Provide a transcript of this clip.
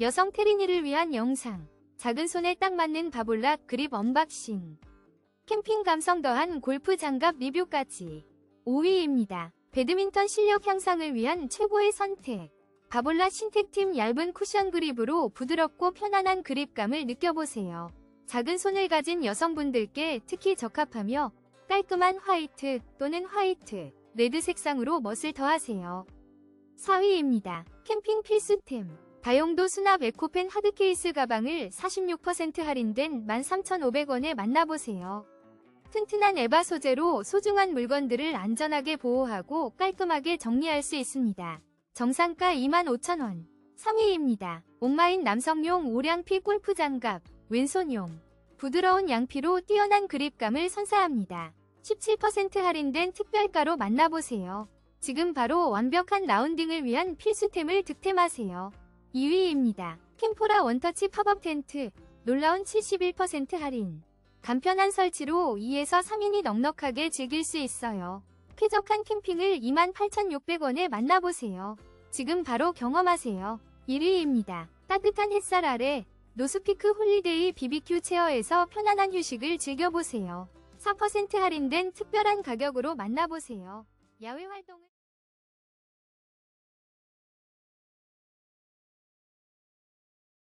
여성 테린이를 위한 영상. 작은 손에 딱 맞는 바볼락 그립 언박싱. 캠핑 감성 더한 골프 장갑 리뷰까지. 5위입니다. 배드민턴 실력 향상을 위한 최고의 선택. 바볼라 신텍팀 얇은 쿠션 그립으로 부드럽고 편안한 그립감을 느껴보세요. 작은 손을 가진 여성분들께 특히 적합하며 깔끔한 화이트 또는 화이트, 레드 색상으로 멋을 더하세요. 4위입니다. 캠핑 필수템. 다용도 수납 에코펜 하드케이스 가방을 46% 할인된 13,500원에 만나보세요. 튼튼한 에바 소재로 소중한 물건들을 안전하게 보호하고 깔끔하게 정리할 수 있습니다. 정상가 25,000원. 3위입니다. 온마인 남성용 오량피 골프 장갑, 왼손용. 부드러운 양피로 뛰어난 그립감을 선사합니다. 17% 할인된 특별가로 만나보세요. 지금 바로 완벽한 라운딩을 위한 필수템을 득템하세요. 2위입니다. 캠포라 원터치 팝업 텐트. 놀라운 71% 할인. 간편한 설치로 2에서 3인이 넉넉하게 즐길 수 있어요. 쾌적한 캠핑을 28,600원에 만나보세요. 지금 바로 경험하세요. 1위입니다. 따뜻한 햇살 아래 노스피크 홀리데이 BBQ 체어에서 편안한 휴식을 즐겨보세요. 4% 할인된 특별한 가격으로 만나보세요. 야외 활동을